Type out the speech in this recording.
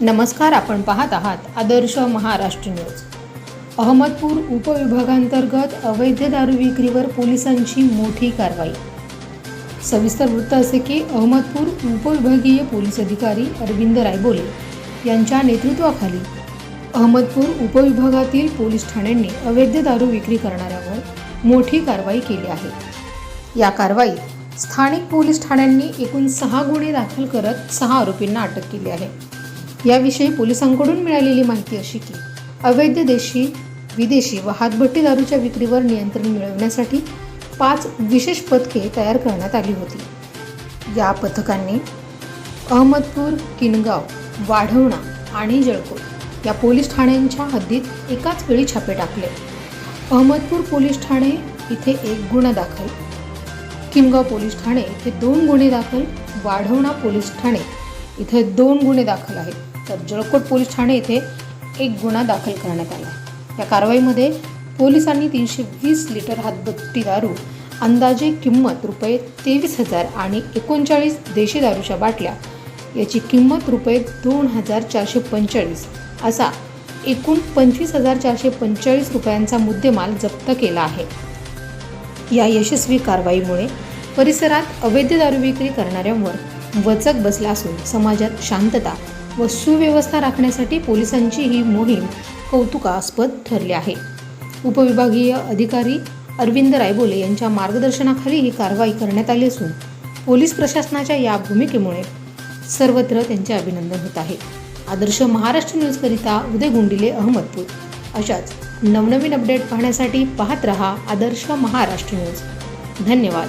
नमस्कार आपण पाहत आहात आदर्श महाराष्ट्र न्यूज. अहमदपूर उपविभागांतर्गत अवैध दारू विक्रीवर पोलिसांची मोठी कारवाई. सविस्तर वृत्त असे की अहमदपूर उपविभागीय पोलीस अधिकारी अरविंद रायबोले यांच्या नेतृत्वाखाली अहमदपूर उपविभागातील पोलीस ठाण्यांनी अवैध दारू विक्री करणाऱ्यावर मोठी कारवाई केली आहे. या कारवाईत स्थानिक पोलीस ठाण्यांनी एकूण सहा गुन्हे दाखल करत सहा आरोपींना अटक केली आहे. याविषयी पोलिसांकडून मिळालेली माहिती अशी की अवैध देशी विदेशी व हातभट्टी दारूच्या विक्रीवर नियंत्रण मिळवण्यासाठी पाच विशेष पथके तयार करण्यात आली होती. या पथकांनी अहमदपूर किनगाव वाढवणा आणि जळकोट या पोलीस ठाण्यांच्या हद्दीत एकाच वेळी छापे टाकले. अहमदपूर पोलीस ठाणे इथे एक गुन्हा दाखल किमगाव पोलीस ठाणे इथे दोन गुन्हे दाखल वाढवणा पोलीस ठाणे इथे दोन गुन्हे दाखल आहेत. तर जळकोट पोलीस ठाणे इथे एक गुन्हा दाखल करण्यात आला या कारवाईमध्ये पोलिसांनी तीनशे वीस लिटर हातबट्टी दारू अंदाजे किंमत रुपये तेवीस हजार आणि एकोणचाळीस देशी दारूच्या बाटल्या याची किंमत रुपये दोन हजार चारशे पंचेचाळीस असा एकूण पंचवीस हजार चारशे पंचेचाळीस रुपयांचा मुद्देमाल जप्त केला आहे. या यशस्वी कारवाईमुळे परिसरात अवैध दारू विक्री करणाऱ्यांवर वचक बसला असून समाजात शांतता व सुव्यवस्था राखण्यासाठी पोलिसांची ही मोहीम कौतुकास्पद ठरली आहे. उपविभागीय अधिकारी अरविंद रायबोले यांच्या मार्गदर्शनाखाली ही कारवाई करण्यात आली असून पोलीस प्रशासनाच्या या भूमिकेमुळे सर्वत्र त्यांचे अभिनंदन होत आहे. आदर्श महाराष्ट्र न्यूजकरिता उदय गुंडिले अहमदपूर. अशाच नवनवीन अपडेट पाहण्यासाठी पाहत रहा आदर्श महाराष्ट्र न्यूज. धन्यवाद.